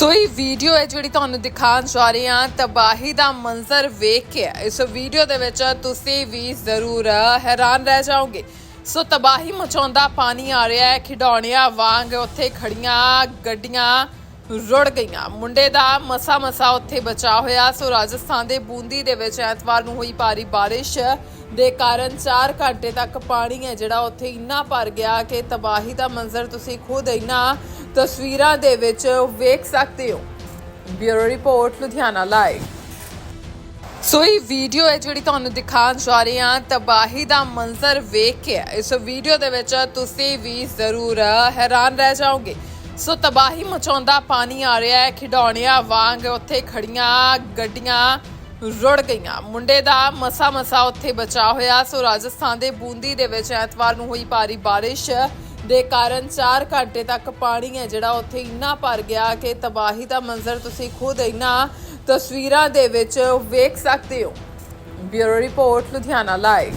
ਸੋ ਇਹ ਵੀਡੀਓ ਹੈ ਜਿਹੜੀ ਤੁਹਾਨੂੰ ਦਿਖਾਉਣ ਜਾ ਰਹੀ ਹਾਂ, ਤਬਾਹੀ ਦਾ ਮੰਜ਼ਰ ਵੇਖ ਕੇ। ਇਸ ਵੀਡੀਓ ਦੇ ਵਿੱਚ ਤੁਸੀਂ ਵੀ ਜ਼ਰੂਰ ਹੈਰਾਨ ਰਹਿ ਜਾਓਗੇ। ਸੋ ਤਬਾਹੀ ਮਚਾਉਂਦਾ ਪਾਣੀ ਆ ਰਿਹਾ ਹੈ, ਖਿਡੌਣਿਆਂ ਵਾਂਗ ਉੱਥੇ ਖੜੀਆਂ ਗੱਡੀਆਂ ਰੁੜ ਗਈਆਂ। ਮੁੰਡੇ ਦਾ ਮਸਾ ਮਸਾ ਉੱਥੇ ਬਚਾ ਹੋਇਆ। ਸੋ ਰਾਜਸਥਾਨ ਦੇ ਬੂੰਦੀ ਦੇ ਵਿੱਚ ਐਤਵਾਰ ਨੂੰ ਹੋਈ ਭਾਰੀ ਬਾਰਿਸ਼ ਦੇ ਕਾਰਨ 4 ਘੰਟੇ ਤੱਕ ਪਾਣੀ ਹੈ ਜਿਹੜਾ ਉੱਥੇ ਇੰਨਾ ਭਰ ਗਿਆ ਕਿ ਤਬਾਹੀ ਦਾ ਮੰਜ਼ਰ ਤੁਸੀਂ ਖੁਦ ਇਹਨਾਂ ਤਸਵੀਰਾਂ ਦੇ ਵਿੱਚ ਵੇਖ ਸਕਦੇ ਹੋ। Bureau report, Ludhiana live. So ਇਹ ਵੀਡੀਓ ਹੈ ਜਿਹੜੀ ਤੁਹਾਨੂੰ ਦਿਖਾਉਣ ਜਾ ਰਹੇ ਹਾਂ। ਤਬਾਹੀ ਦਾ ਮੰਜ਼ਰ ਵੇਖ ਕੇ। ਇਸ ਵੀਡੀਓ ਦੇ ਵਿੱਚ ਤੁਸੀਂ ਵੀ ਜ਼ਰੂਰ ਹੈਰਾਨ ਰਹਿ ਜਾਓਗੇ। ਸੋ ਤਬਾਹੀ ਮਚਾਉਂਦਾ ਪਾਣੀ ਆ ਰਿਹਾ ਹੈ। ਖਿਡੌਣਿਆਂ ਵਾਂਗ ਉੱਥੇ ਖੜੀਆਂ ਗੱਡੀਆਂ ਰੁੜ ਗਈਆਂ। ਮੁੰਡੇ ਦਾ ਮਸਾ ਮਸਾ ਉੱਥੇ ਬਚਾ ਹੋਇਆ। ਸੋ ਰਾਜਸਥਾਨ ਦੇ ਬੂੰਦੀ ਦੇ ਵਿੱਚ ਐਤਵਾਰ ਨੂੰ ਹੋਈ ਭਾਰੀ ਬਾਰਿਸ਼ ਦੇ ਕਾਰਨ 4 ਘੰਟੇ ਤੱਕ ਪਾਣੀ ਹੈ ਜਿਹੜਾ ਉੱਥੇ ਇੰਨਾ ਭਰ ਗਿਆ ਕਿ ਤਬਾਹੀ ਦਾ ਮੰਜ਼ਰ ਤੁਸੀਂ ਖੁਦ ਇਹਨਾਂ ਤਸਵੀਰਾਂ ਦੇ ਵਿੱਚ ਵੇਖ ਸਕਦੇ ਹੋ। Bureau report, Ludhiana live